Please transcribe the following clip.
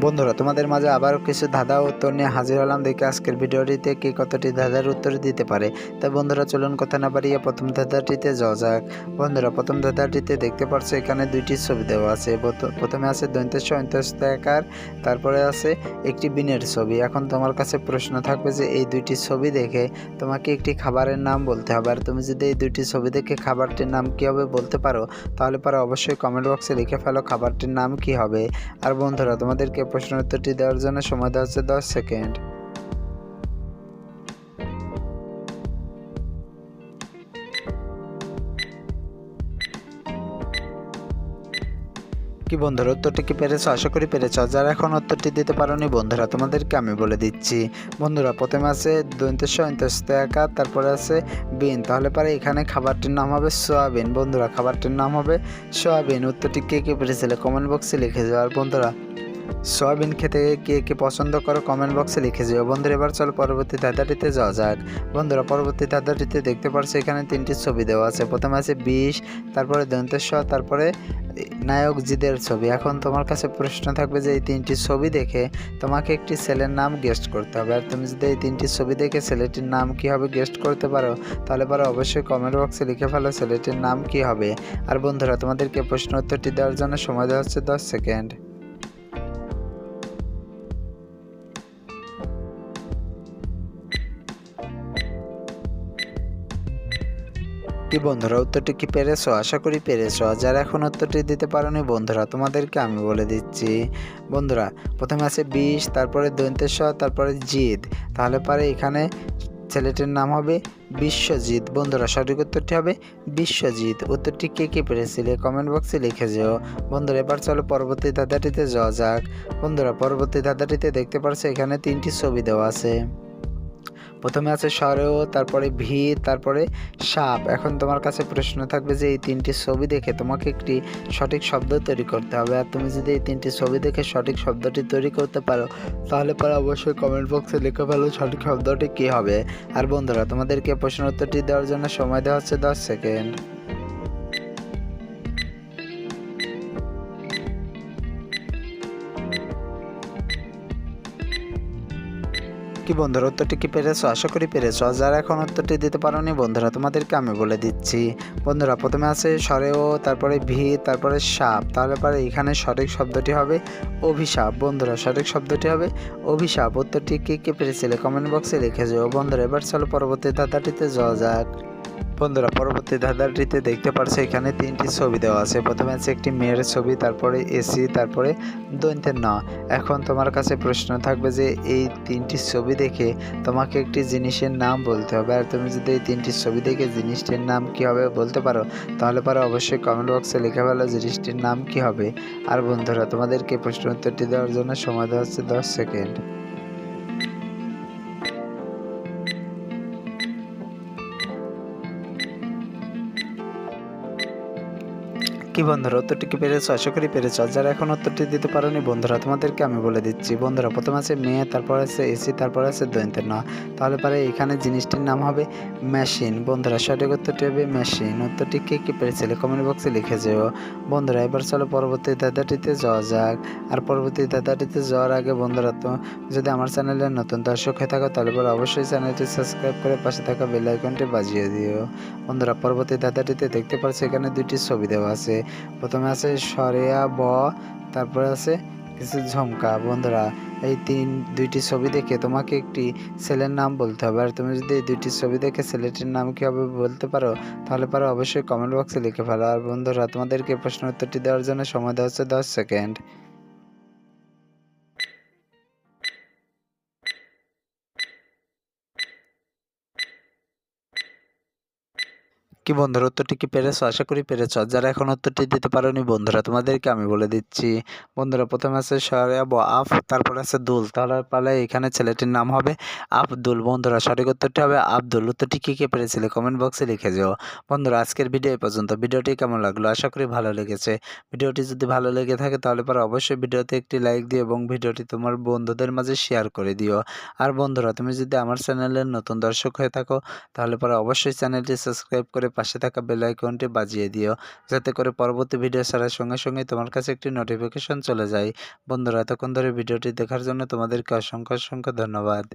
বন্ধুরা, তোমাদের মাঝে আবারও কিছু ধাঁধা উত্তর নিয়ে হাজির হলাম। দেখে আজকের ভিডিওটিতে কে কতটি ধাঁধার উত্তর দিতে পারে। তাই বন্ধুরা, চলুন কথা না পারিয়ে প্রথম ধাঁধাটিতে যাওয়া যাক। বন্ধুরা, প্রথম ধাঁধাটিতে দেখতে পাচ্ছ এখানে দুইটি ছবি দেওয়া আছে। প্রথ- প্রথমে আছে দৈন্তস্ব অন্তস্ত আকার তারপরে আছে একটি বিনের ছবি। এখন তোমার কাছে প্রশ্ন থাকবে যে এই দুইটি ছবি দেখে তোমাকে একটি খাবারের নাম বলতে হবে। আর তুমি যদি এই দুইটি ছবি দেখে খাবারটির নাম কী হবে বলতে পারো, তাহলে পরে অবশ্যই কমেন্ট বক্সে লিখে ফেলো খাবারটির নাম কি হবে। আর বন্ধুরা, তোমাদেরকে প্রশ্ন উত্তরটি দেওয়ার জন্য সময় দেওয়া হচ্ছে দশ সেকেন্ড। কি বন্ধুরা, উত্তরটি কি পেরেছ? আশা করি পেরেছ। যারা এখন উত্তরটি দিতে পারোনি, বন্ধুরা, তোমাদেরকে আমি বলে দিচ্ছি। বন্ধুরা, প্রথমে আছে দৈন্তস্ব অন্তস্ত একা, তারপরে আছে বিন। তাহলে পরে এখানে খাবারটির নাম হবে সোয়াবিন। বন্ধুরা, খাবারটির নাম হবে সোয়াবিন। উত্তরটি কে কে পেরেছিলে? কমেন্ট বক্সে লিখে যাও। আর বন্ধুরা সয়াবিন খেতে কে কে পছন্দ করো কমেন্ট বক্সে লিখে যেও। বন্ধুরা, এবার চলো পরবর্তী ধাঁধাটিতে যাওয়া যাক। বন্ধুরা, পরবর্তী ধাঁধাটিতে দেখতে পারছ এখানে তিনটি ছবি দেওয়া আছে। প্রথমে আছে বিষ, তারপরে দন্তেশ্বর, তারপরে নায়ক জিদের ছবি। এখন তোমার কাছে প্রশ্ন থাকবে যে এই তিনটি ছবি দেখে তোমাকে একটি ছেলের নাম গেস্ট করতে হবে। আর তুমি যদি এই তিনটি ছবি দেখে ছেলেটির নাম কি হবে গেস্ট করতে পারো, তাহলে পরে অবশ্যই কমেন্ট বক্সে লিখে ফেলো ছেলেটির নাম কি হবে। আর বন্ধুরা, তোমাদেরকে প্রশ্ন উত্তরটি দেওয়ার জন্য সময় দেওয়া হচ্ছে দশ সেকেন্ড কি বন্ধুরা উত্তরটি কি পেরেছ? আশা করি পেরেছ। যারা এখন উত্তরটি দিতে পারোনি বন্ধুরা, তোমাদেরকে আমি বলে দিচ্ছি। বন্ধুরা, প্রথমে আছে বিষ তারপরে দন্তেশ্বর, তারপরে জিদ তাহলে পারে এখানে ছেলেটির নাম হবে বিশ্বজিৎ। বন্ধুরা, সঠিক উত্তরটি হবে বিশ্বজিৎ। উত্তরটি কে কে পেরেছিলে কমেন্ট বক্সে লিখে যেও। বন্ধুরা, এবার চলো পরবর্তী ধাঁধাটিতে যাওয়া যাক। বন্ধুরা, পরবর্তী ধাঁধাটিতে দেখতে পারছ এখানে তিনটি ছবি দেওয়া আছে। প্রথমে আছে সরেও তারপরে ভি, তারপরে সাপ। এখন তোমার কাছে প্রশ্ন থাকবে যে এই তিনটি ছবি দেখে তোমাকে একটি সঠিক শব্দ তৈরি করতে হবে। আর তুমি যদি এই তিনটি ছবি দেখে সঠিক শব্দটি তৈরি করতে পারো, তাহলে পরে অবশ্যই কমেন্ট বক্সে লিখে ফেলো সঠিক শব্দটি কী হবে। আর বন্ধুরা, তোমাদেরকে প্রশ্ন উত্তরটি দেওয়ার জন্য সময় দেওয়া হচ্ছে দশ সেকেন্ড। কি বন্ধুর উত্তরটি কি পেরেছ? আশা করি পেরেছ। যারা এখন উত্তরটি দিতে পারোনি, বন্ধুরা, তোমাদেরকে আমি বলে দিচ্ছি। বন্ধুরা, প্রথমে আছে সরেও তারপরে ভি, তারপরে সাপ। তাহলে পরে এখানে সঠিক শব্দটি হবে অভিশাপ। বন্ধুরা, সঠিক শব্দটি হবে অভিশাপ। উত্তরটি কে কে পেরেছিলে? কমেন্ট বক্সে লিখে যাও। বন্ধুরা, এবার চলো পরবর্তী দাদাটিতে যাওয়া যাক। বন্ধুরা, পরবর্তী ধাঁধাটিতে দেখতে পারছ, এখানে তিনটি ছবি দেওয়া আছে। প্রথমে আছে একটি মেয়ের ছবি, তারপরে এসি তারপরে দৈন্তের ন। এখন তোমার কাছে প্রশ্ন থাকবে যে, এই তিনটি ছবি দেখে তোমাকে একটি জিনিসের নাম বলতে হবে। আর তুমি যদি এই তিনটি ছবি দেখে জিনিসটির নাম কি হবে বলতে পারো, তাহলে পরে অবশ্যই কমেন্ট বক্সে লিখে ফেলো জিনিসটির নাম কি হবে। আর বন্ধুরা, তোমাদেরকে প্রশ্ন উত্তরটি দেওয়ার জন্য সময় দেওয়া হচ্ছে দশ সেকেন্ড। কি বন্ধুরা, উত্তরটি কি পেরেছ? আশা করি পেরেছ। যারা এখন উত্তরটি দিতে পারোনি, বন্ধুরা, তোমাদেরকে আমি বলে দিচ্ছি। বন্ধুরা, প্রথম আছে মেয়ে, তারপর আছে এসি, তারপর আছে দৈন্তের ন তাহলে পরে এখানে জিনিসটির নাম হবে মেশিন। বন্ধুরা, সঠিক উত্তরটি হবে মেশিন। উত্তরটি কে কি পেরেছিলে কমেন্ট বক্সে লিখে যেও। বন্ধুরা, এবার চলো পরবর্তী দাদাটিতে যাওয়া যাক। আর পরবর্তী দাদাটিতে যাওয়ার আগে, বন্ধুরা, তো যদি আমার চ্যানেলের নতুন দর্শক হয়ে থাকো, তাহলে পরে অবশ্যই চ্যানেলটি সাবস্ক্রাইব করে পাশে থাকা বেল আইকনটি বাজিয়ে দিও। বন্ধুরা, পরবর্তী দাদাটিতে দেখতে পাচ্ছি এখানে দুইটি ছবি দেওয়া আছে। প্রথমে আছে সরেয়া, ব, তারপরে আছে কিছু ঝমকা। বন্ধুরা, এই তিন, দুইটি ছবি দেখে তোমাকে একটি ছেলের নাম বলতে হবে। আর তুমি যদি এই দুইটি ছবি দেখে ছেলেটির নাম কী হবে বলতে পারো, তাহলে পারো অবশ্যই কমেন্ট বক্সে লিখে ফেলো। আর বন্ধুরা, তোমাদেরকে প্রশ্ন উত্তরটি দেওয়ার জন্য সময় দেওয়া হচ্ছে দশ সেকেন্ড কি বন্ধুরা উত্তরটি কি পেরেছ? আশা করি পেরেছ। যারা এখন উত্তরটি দিতে পারোনি, বন্ধুরা, তোমাদেরকে আমি বলে দিচ্ছি। বন্ধুরা, প্রথমে আছে সরাব আফ, তারপর আছে দুল। তাহলে পালে এখানে ছেলেটির নাম হবে আব্দুল বন্ধুরা, সঠিক উত্তরটি হবে আব্দুল। উত্তরটি কী কে পেরেছিলে? কমেন্ট বক্সে লিখে যাও। বন্ধুরা, আজকের ভিডিও এই পর্যন্ত। ভিডিওটি কেমন লাগল? আশা করি ভালো লেগেছে। ভিডিওটি যদি ভালো লেগে থাকে, তাহলে পরে অবশ্যই ভিডিওতে একটি লাইক দিও এবং ভিডিওটি তোমার বন্ধুদের মাঝে শেয়ার করে দিও। আর বন্ধুরা, তুমি যদি আমার চ্যানেলের নতুন দর্শক হয়ে থাকো, তাহলে পরে অবশ্যই চ্যানেলটি সাবস্ক্রাইব করে পাশে থাকা বেল আইকনটি বাজিয়ে দিও, যাতে করে পরবর্তী ভিডিও ছাড়ার সঙ্গে সঙ্গে তোমার কাছে একটি নোটিফিকেশন চলে যায়। বন্ধুরা, এতক্ষণ ধরে ভিডিওটি দেখার জন্য তোমাদেরকে অসংখ্য অসংখ্য ধন্যবাদ।